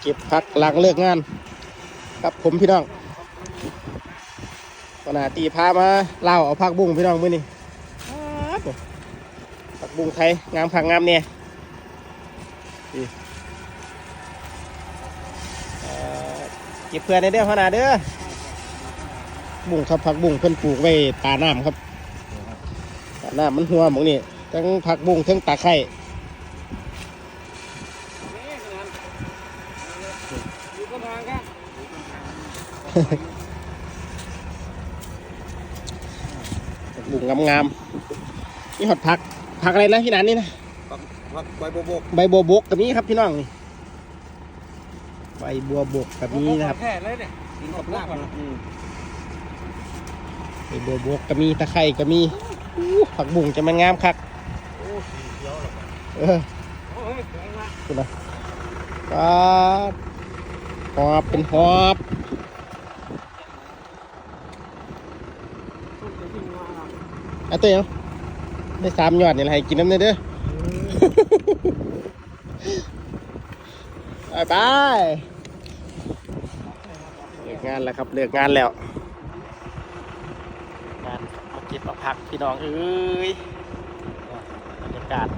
เก็บพักหลังเลิกงาน ครับผมพี่น้องขณะตีพามาเล่าเอาพักบุ้งพี่น้องมื้อนี้ผมพักบุ้งไทยงามผักงามเนี่ยเก็บเพื่อนในเด้อพนาเด้อบุ้งครับพักบุ้งเพิ่นปลูกไว้ตาน้ำครับตาน้ำมันหัวหมองนี่ทั้งผักบุ้งทั้งตาไค ร้อยู่ก็ทางกันผักบุ้งงามๆนี่หอดผักผักอะไรนะพี่นันนี่นะพักใบโบกใบบัวบกกับนี้ครับพี่น้องนี่ใบบัวบกกับนี้นะครับแค่เลยเนี่ยกินกับลาบนะใบบัวบกกับมีตะไคร่กับมีอู้ผักบุ้งจะมันงามคักโอ้สีเขียวหรอเออโอ้ยแข็งละคุณนะก็ หอบเป็นหอบต้นจะทิ้งมาไอ้ยได้สามยอดนี่แหละให้กินน้ำเด้อเด้อไปไปเลิกงานแล้วครับเลิกงานแล้ว งานมาเก็บมาพักพี่น้องเอ้ยบรรยากาศ